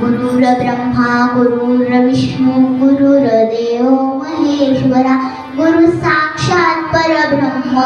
गुरुर् ब्रह्मा गुरुर विष्णू गुरुर्देव महेश्वरा गुरु साक्षात परब्रह्म.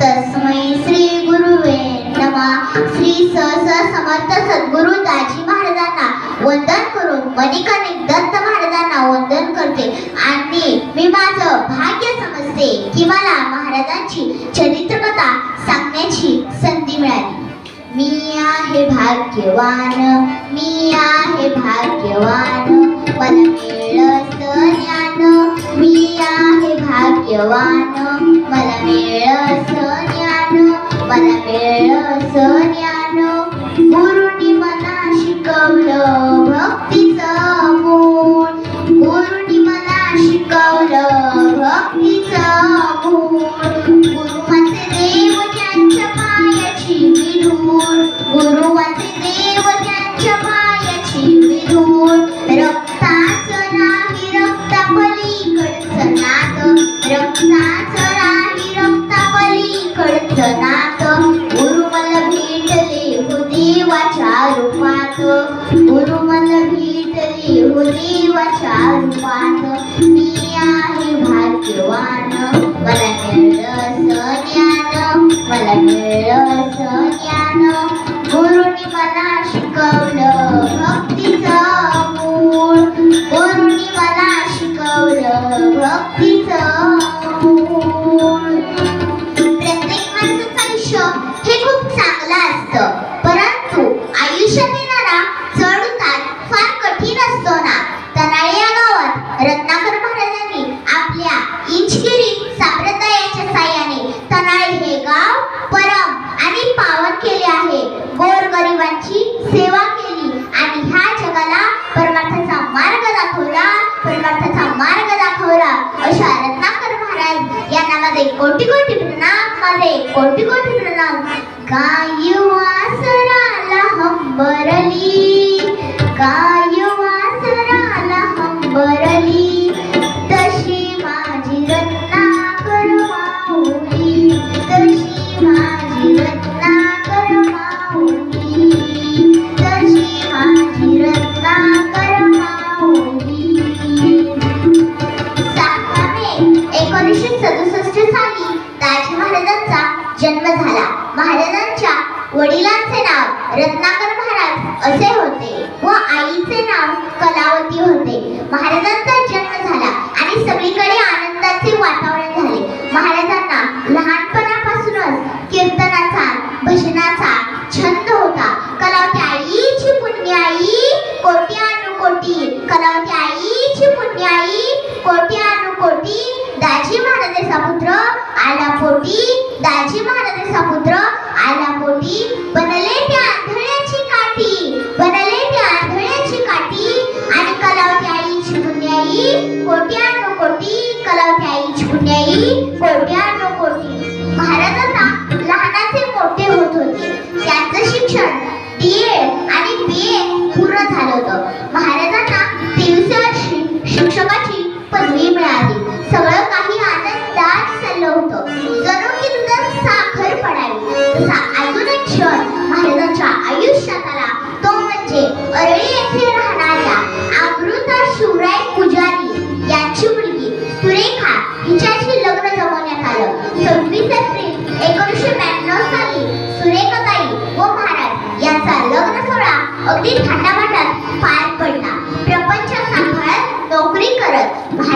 तस्मै श्री गुरुवे नमा. श्री सहस समर्थ सद्गुरु दाजी महाराजांना वंदन करून मणिकर्णिक दत्त महाराजांना वंदन करते. आणि मी माझं भाग्य समजते की मला महाराजांची चरित्रकथा सांगण्याची संधी मिळाली. मी आहे भाग्यवान मी आहे भाग्यवान. मला मिळत ज्ञान मी आहे भाग्यवान. मला मिळत ज्ञान मला मिळत ज्ञान. गुरुनी मला शिकवलं भक्ती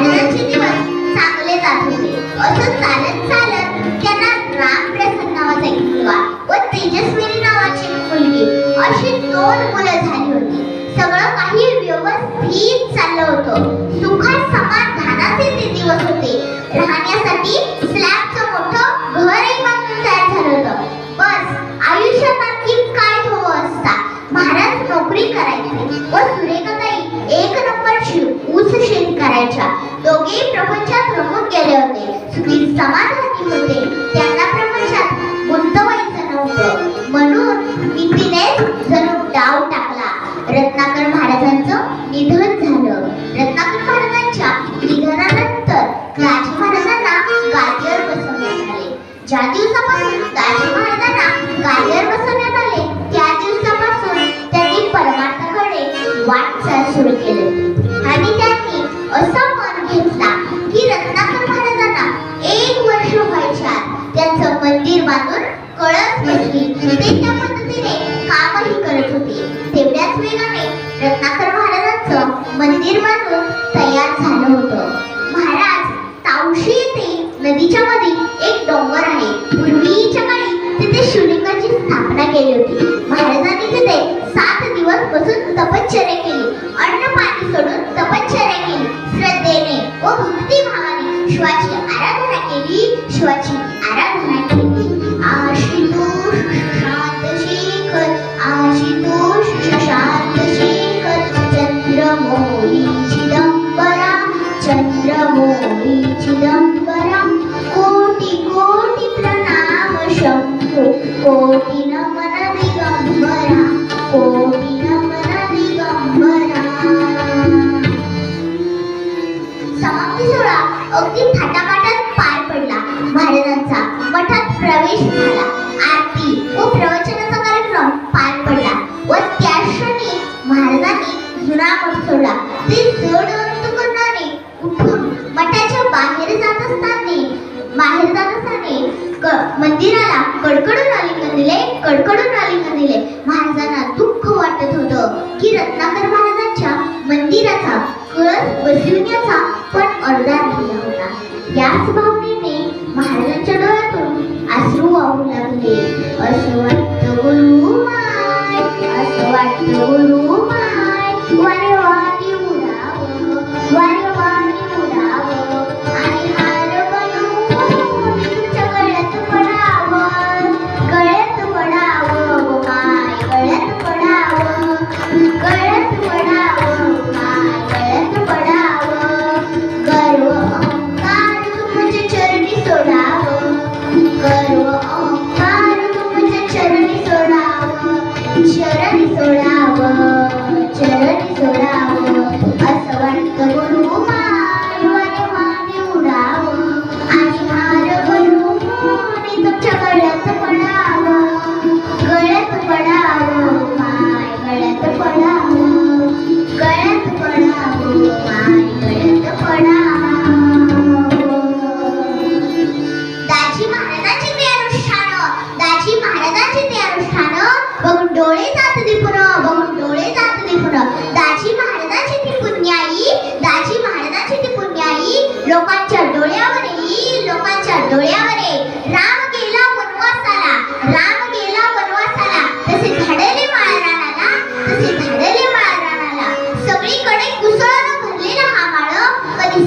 Até ज्या दिवसापासून गाजी महाराजांना गादीवर बसवण्यात आले. त्या दिवसापासून त्यांनी परमार्थाकडे वाटचाल सुरू केली. आणि त्यांनी असा मन घेतला की रत्नाकर महाराजांना एक वर्ष व्हायच्या त्यांचं मंदिर बांधून कळत बसली ते त्या पद्धतीने कामही करत होते. तेवढ्याच वेगाने रत्नाकर महाराजांचं मंदिर बांधून तयार झालं होतं. महाराज तावशी येथे नदीच्या मध्ये केली होती. महाराजांनी तिथे सात दिवस बसून तपश्चर्या केली. अन्न पाणी सोडून तपश्चर्या केली. श्रद्धेने व भक्तिभावाने शिवाची आराधना केली शिवाची. con corona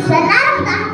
Isso nada.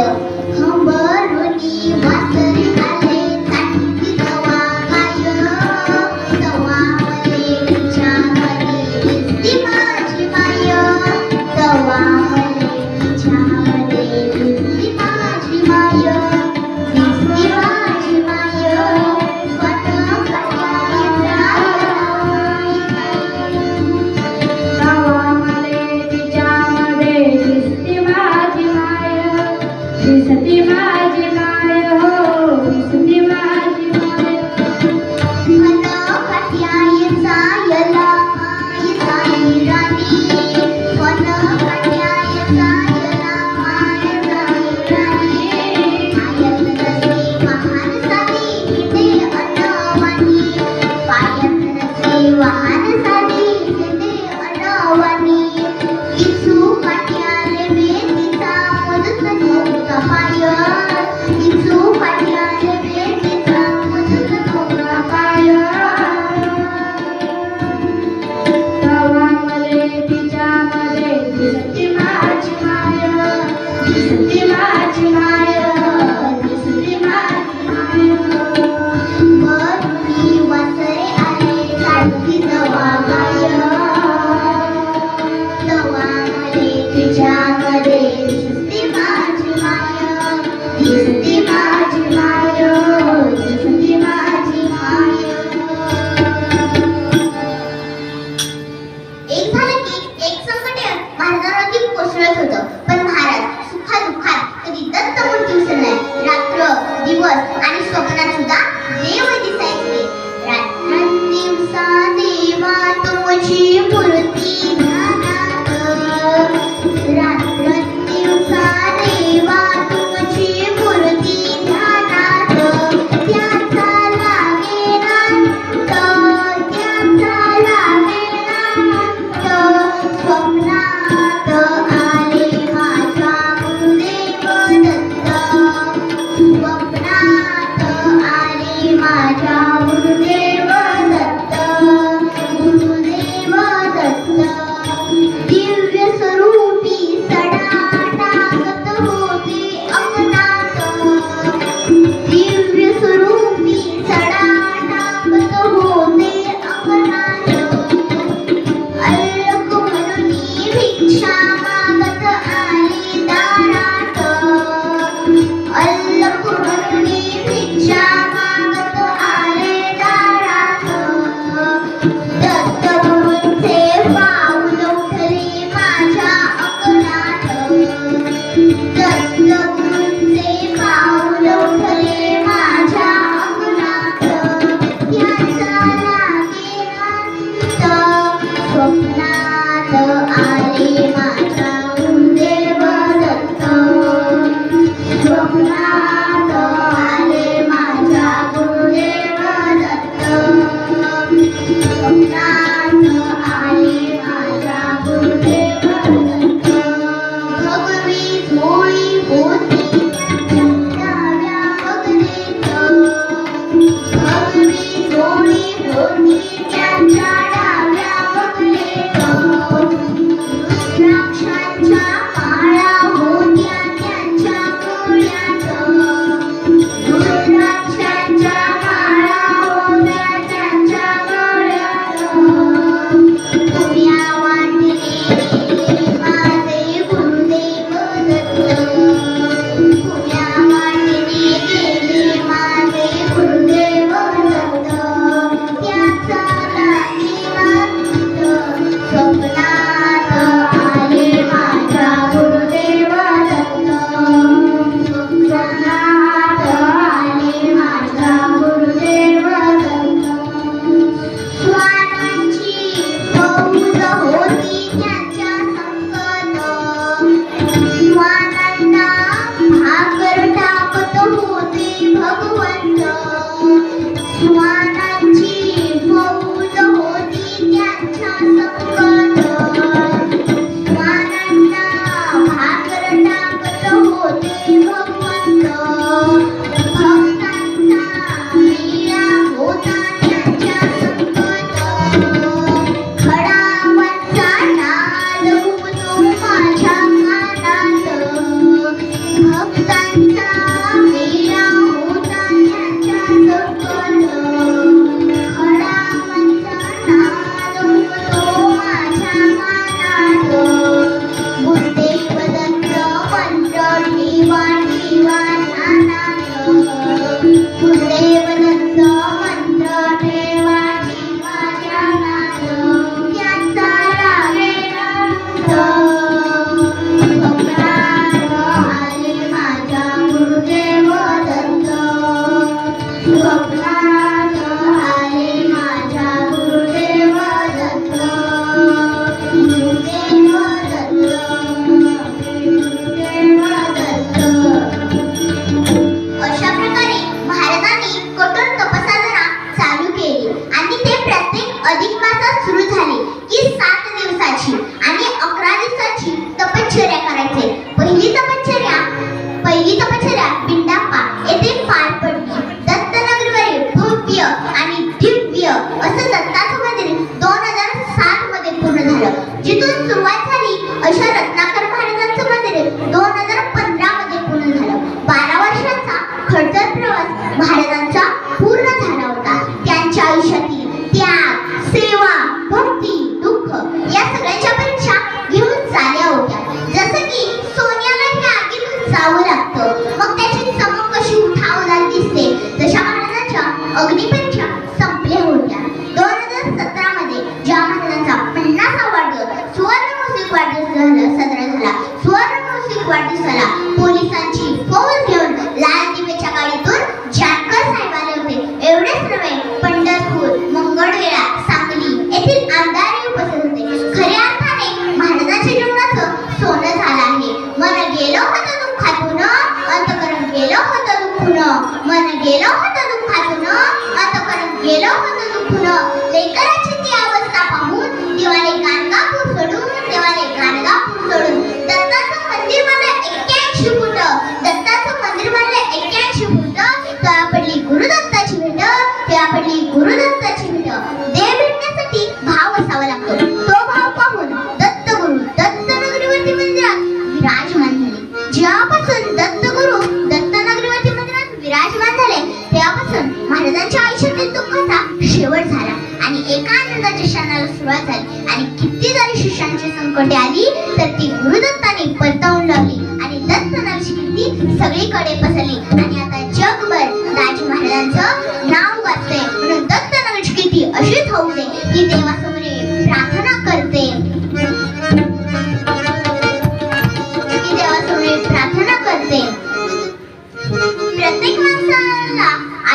निधन झालं हंबरुनी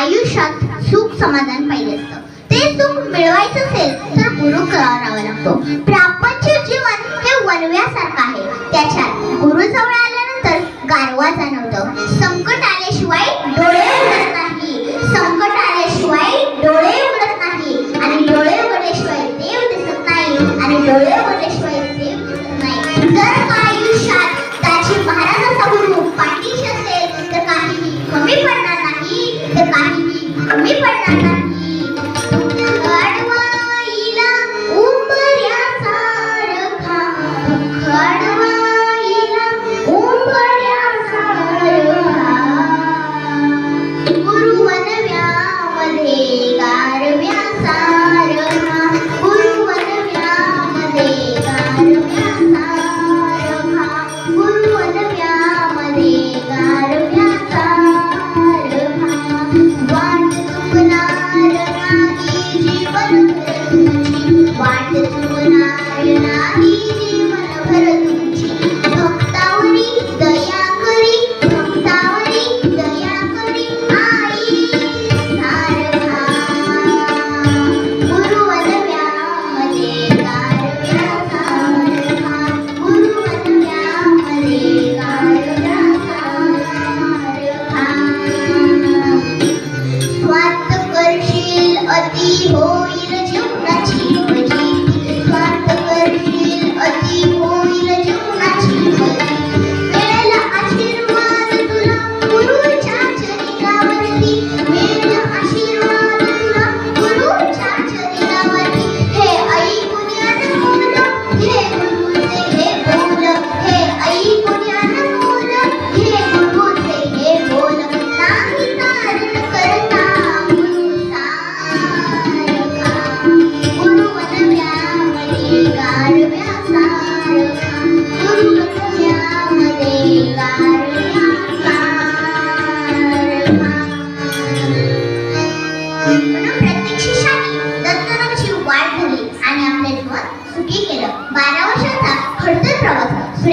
आयुष्यात सुख समाधान पाहिजे असतं. ते सुख मिळवायचं असेल तर गुरु करावा लागतो. प्रापंच जीवन हे वनव्यासारखं आहे. त्याच्यात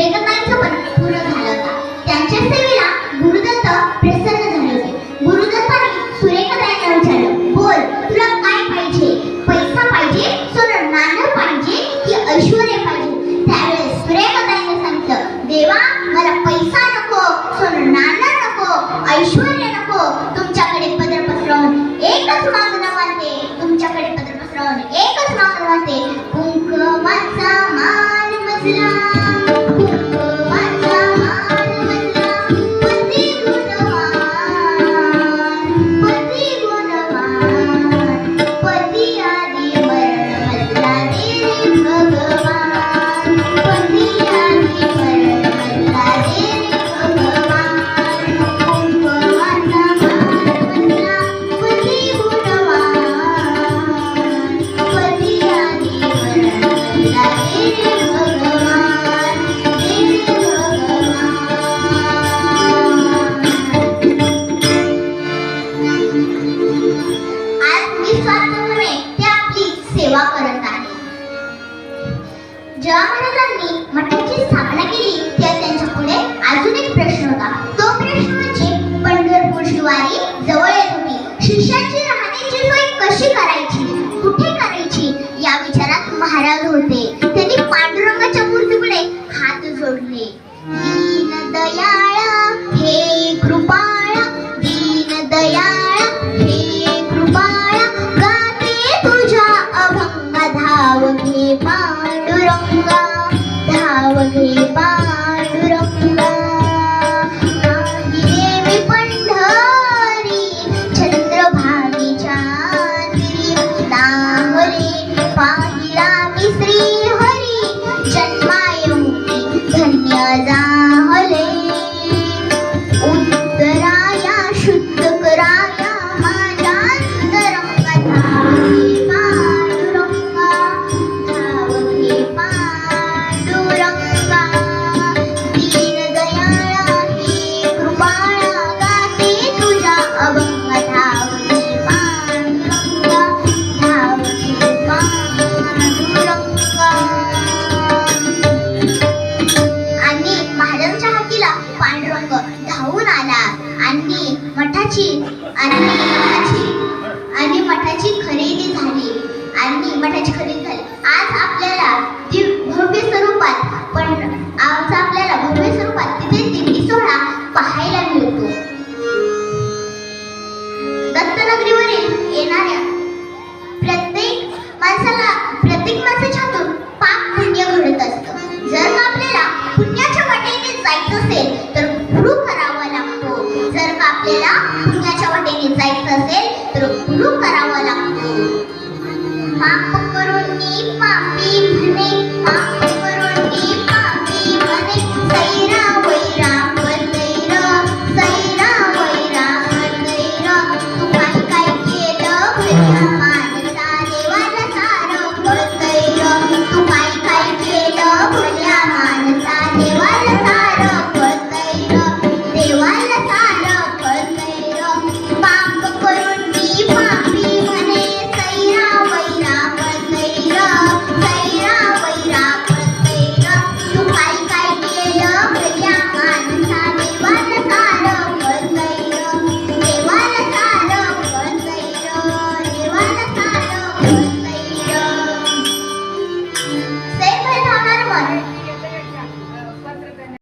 Recognize